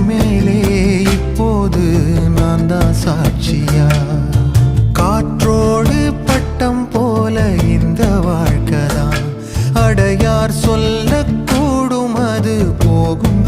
மேலே இப்போது நான் தான் சாட்சியா? காற்றோடு பட்டம் போல இந்த வாழ்க்கை தான் அடையார் சொல்லக்கூடும் அது போகும்